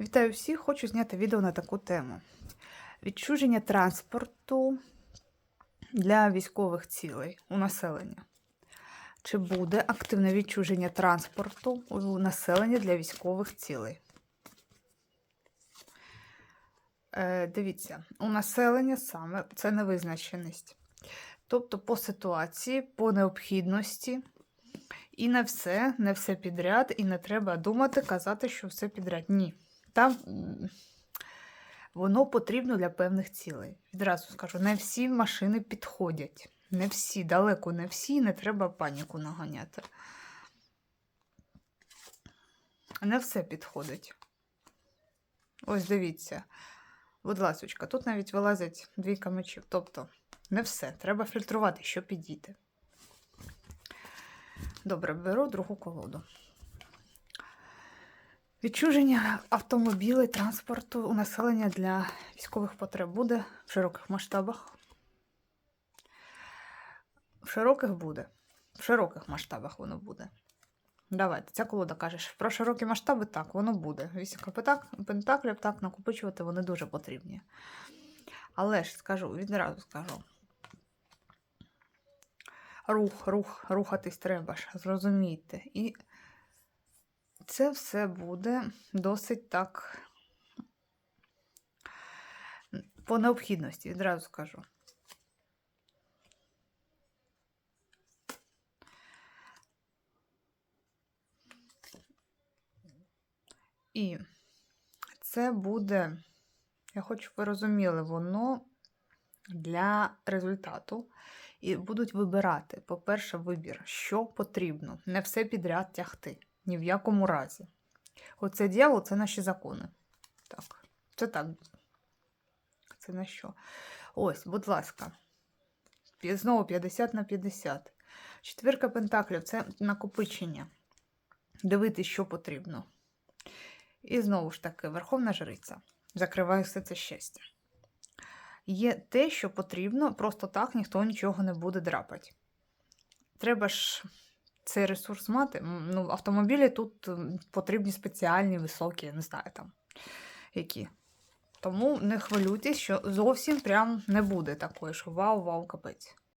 Вітаю всіх! Хочу зняти відео на таку тему: відчуження транспорту для військових цілей у населення. Чи буде активне відчуження транспорту у населення для військових цілей? Е, дивіться, у населення саме це невизначеність. Тобто по ситуації, по необхідності. І не все, не все підряд, і не треба думати, казати, що все підряд. Ні. Там воно потрібно для певних цілей. Відразу скажу, не всі машини підходять. Не всі, далеко не всі, не треба паніку наганяти. Не все підходить. Ось дивіться. Будь ласочка, тут навіть вилазять двійка мечів. Тобто, не все. Треба фільтрувати, що підійде. Добре, беру другу колоду. Відчуження автомобілей, транспорту у населення для військових потреб буде в широких масштабах. В широких буде. В широких масштабах воно буде. Давайте, ця колода каже, що про широкі масштаби так, воно буде. Вісімка пентак- пентаклів так накопичувати вони дуже потрібні. Але ж скажу, відразу скажу. Рух, рух, рухатись треба ж, зрозумійте. І це все буде досить так по необхідності, відразу скажу. І це буде, я хочу, ви розуміли, воно для результату. І будуть вибирати, по-перше, вибір, що потрібно. Не все підряд тягти. Ні в якому разі. Оце дьявол це наші закони. Так, це так. Це на що? Ось, будь ласка. Знову 50 на 50. Четвірка пентаклів це накопичення. Дивитись, що потрібно. І знову ж таки, Верховна Жриця. Закриває все це щастя. Є те, що потрібно, просто так ніхто нічого не буде драпати. Треба ж цей ресурс мати. Ну, автомобілі тут потрібні спеціальні, високі, не знаю там які. Тому не хвилюйтесь, що зовсім прям не буде такої, що вау-вау, капець.